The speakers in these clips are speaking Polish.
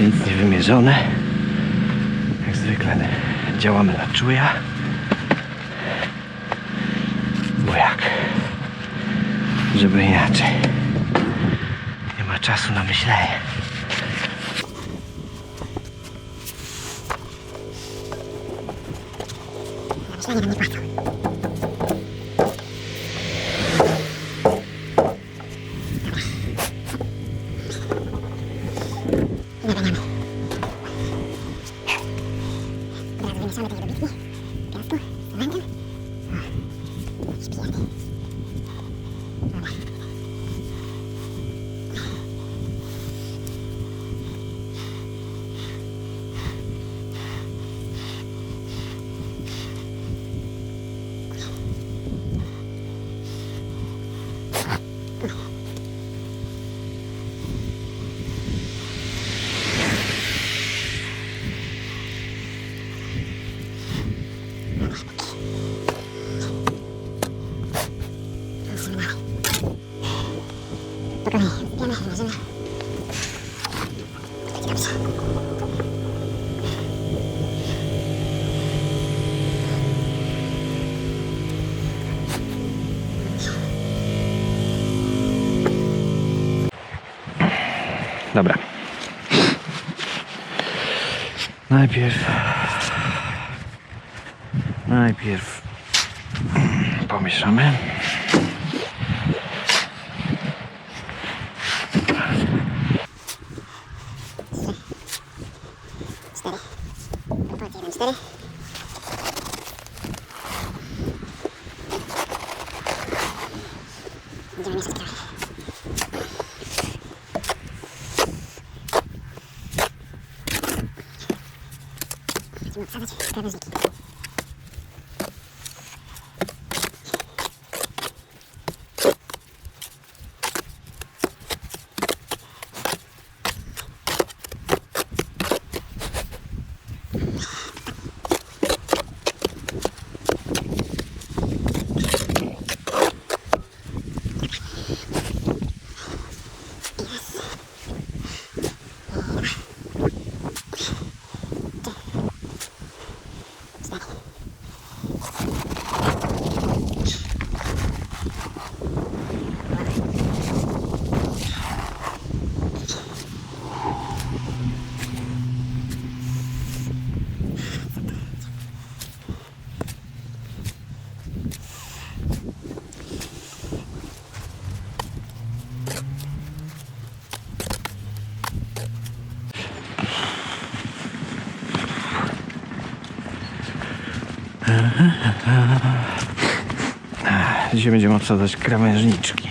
nic nie wymierzone. Jak zwykle działamy na czuja. Bo jak? Żeby inaczej. Nie ma czasu na myślenie. Myślenie nie ma Najpierw. Najpierw pomieszamy. Dzisiaj będziemy obsadzać krawężniczki.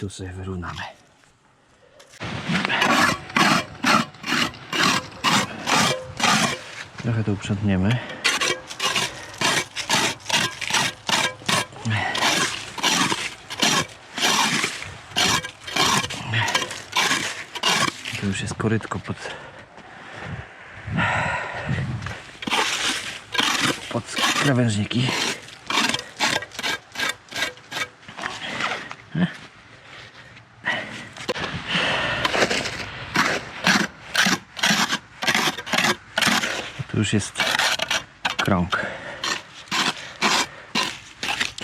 Tu sobie wyrównamy. Trochę to uprzątniemy. Tu już jest korytko pod pod krawężniki. Tu już jest krąg.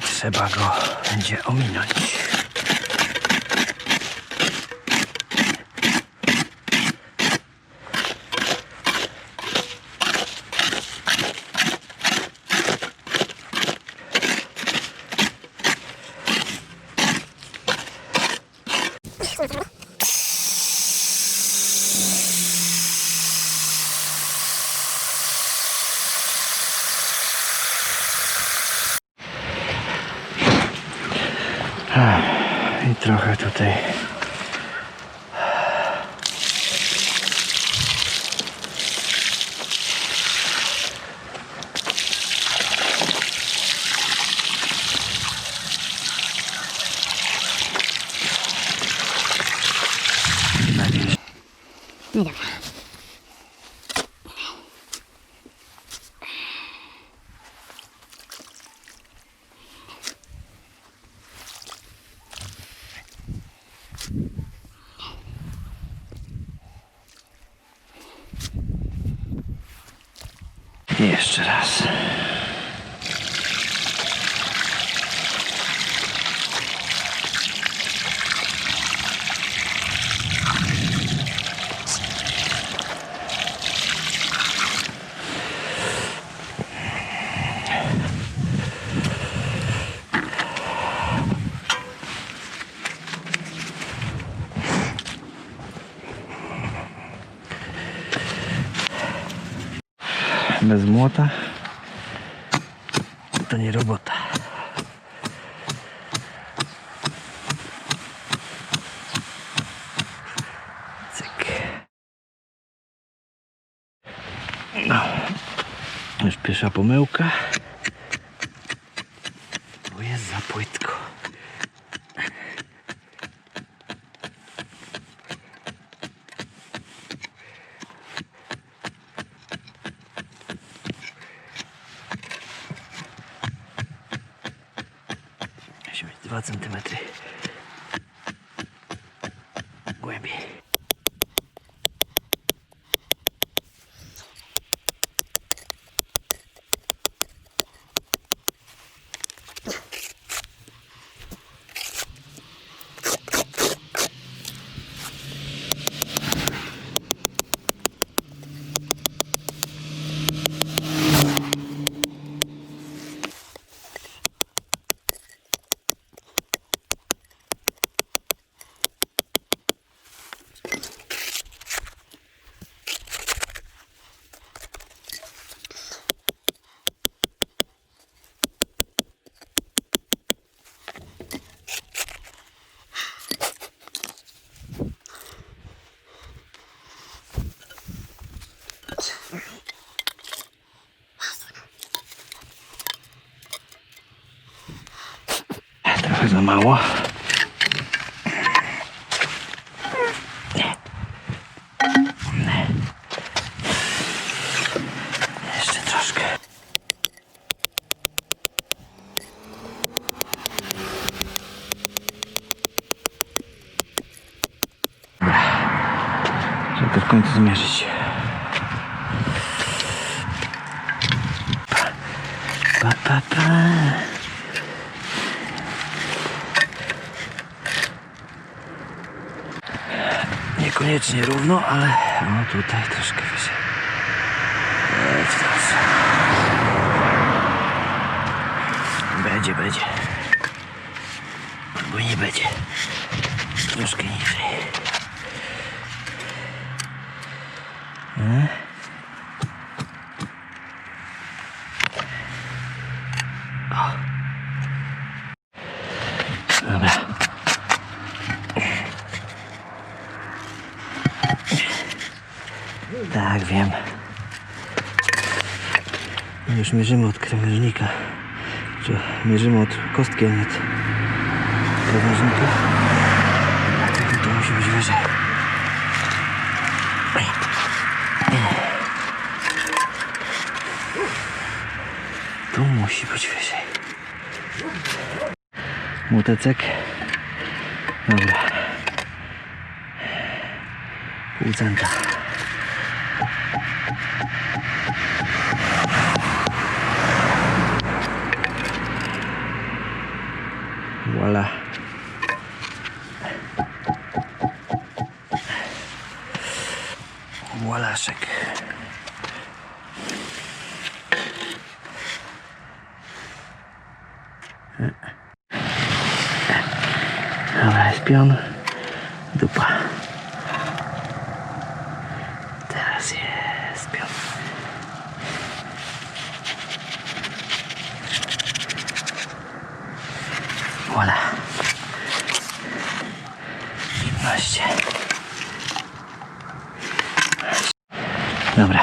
Trzeba go będzie ominąć. I trochę tutaj. Nanieść. No dobra. Jeszcze raz. Młota to nie robota. Cyk. No. Już pierwsza pomyłka. 20 cm. 慢慢 Niekoniecznie równo, ale no tutaj troszkę wyżej. Będzie, będzie. bo nie będzie. Troszkę niżej. E? O. Dobra. Tak, wiem. Już mierzymy od krawężnika. Czy mierzymy od kostki, a nie od krawężnika. To musi być wyżej. Tu musi być wyżej. Młotecek. Dobra. Pół centa. Voila. Voilaszek. Dobra, jest pion. Dupa. Teraz jest pion. Voila. 15. Dobra.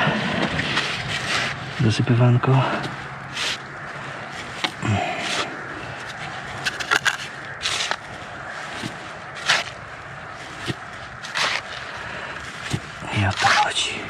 Dosypywanko. I o to chodzi.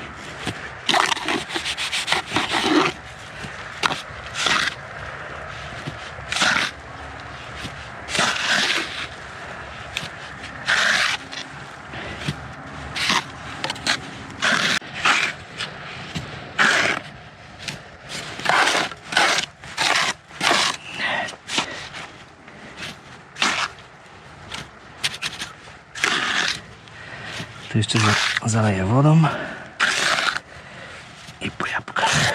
To jeszcze za- zaleję wodą. I po jabłkach.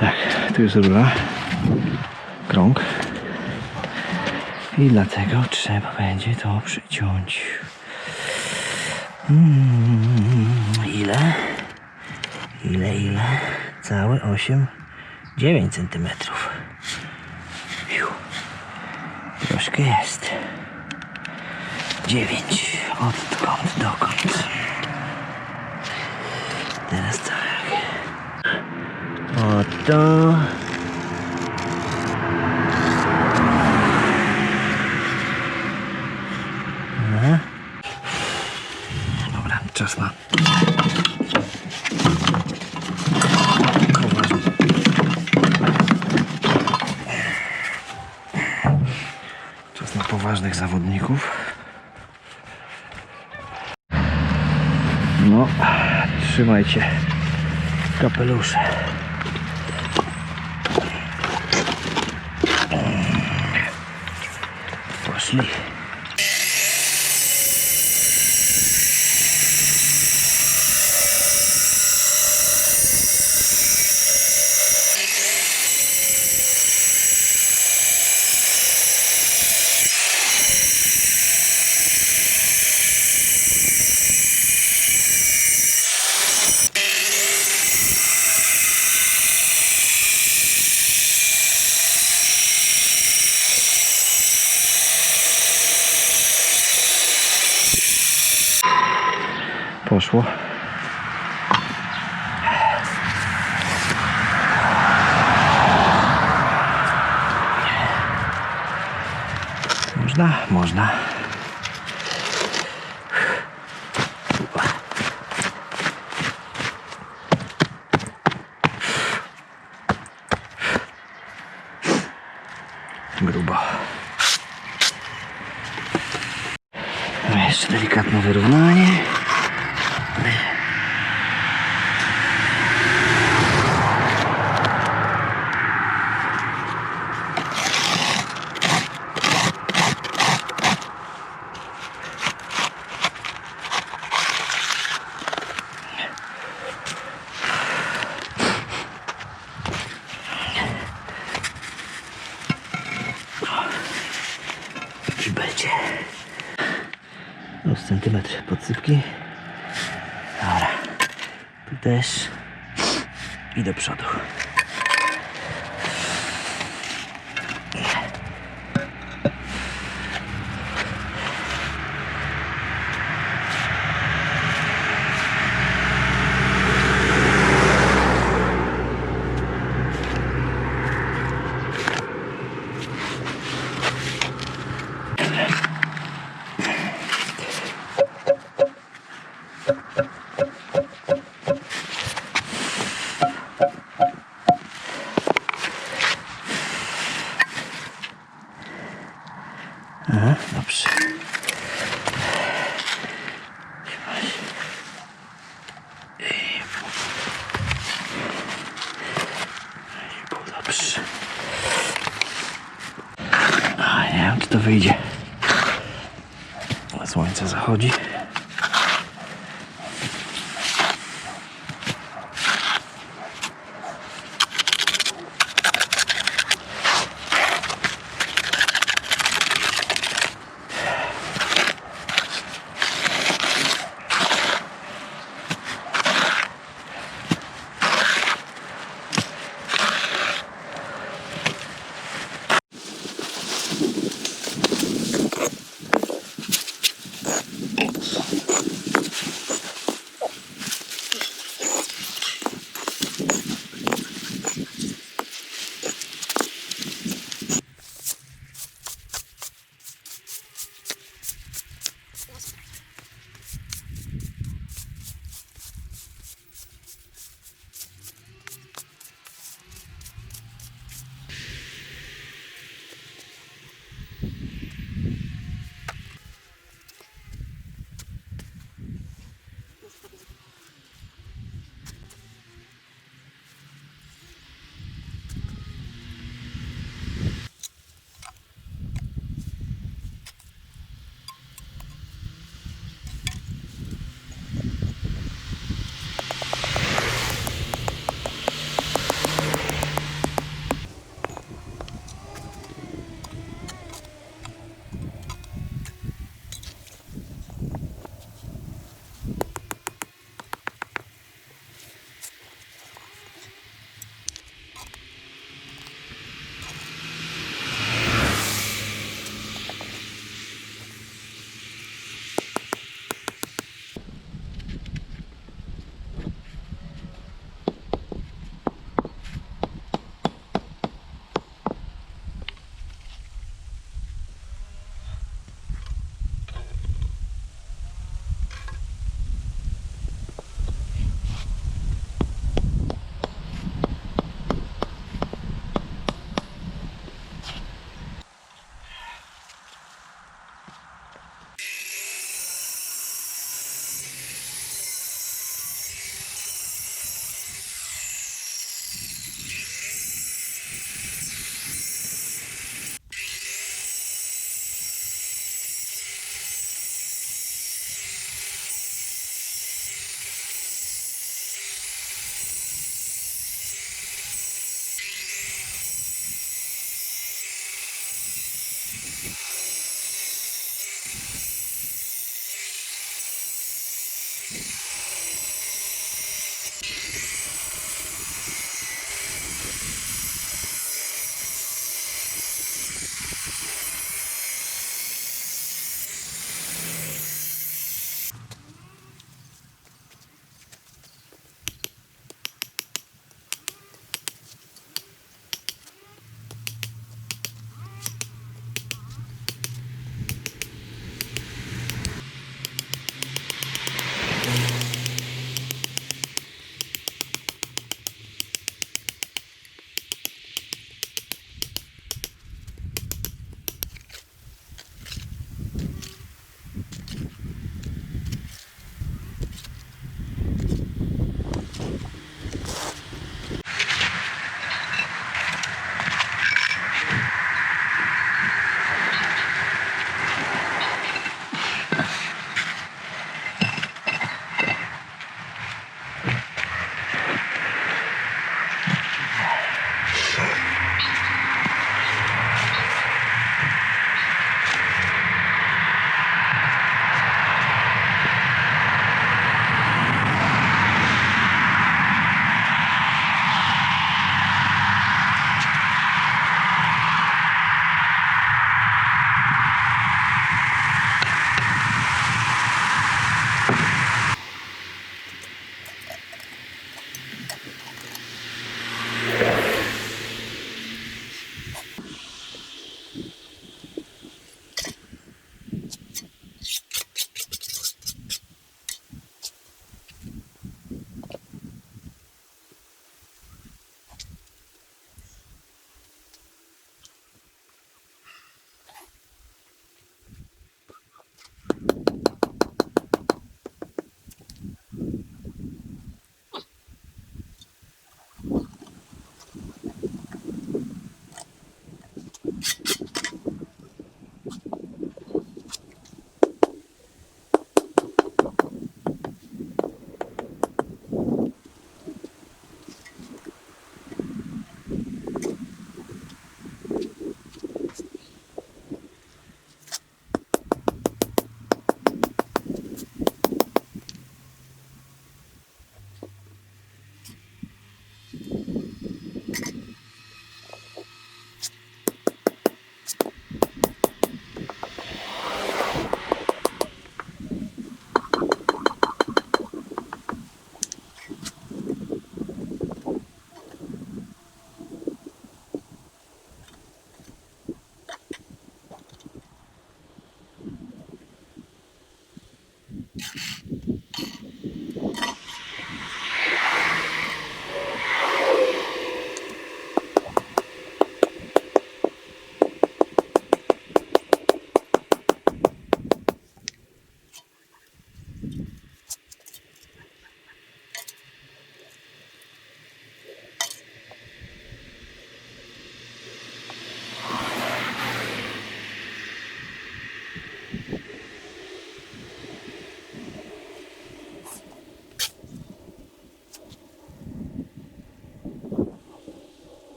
Tak, tu jest rura. Krąg. I dlatego trzeba będzie to przyciąć. Mm, ile? Ile, ile? Całe 8, 9 centymetrów. Troszkę jest. 9. Odkąd dokąd? Teraz tak. Oto. Trzymajcie kapelusze. пішло. Можна, можна. Грубо. Jeszcze delikatne wyrównanie.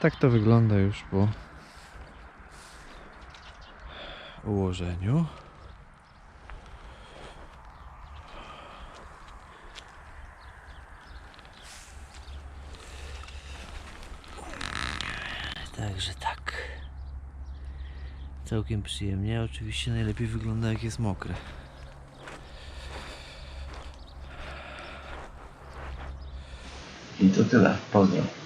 Tak to wygląda już po ułożeniu. Także tak. Całkiem przyjemnie. Oczywiście najlepiej wygląda jak jest mokre. I to tyle. Pozdro.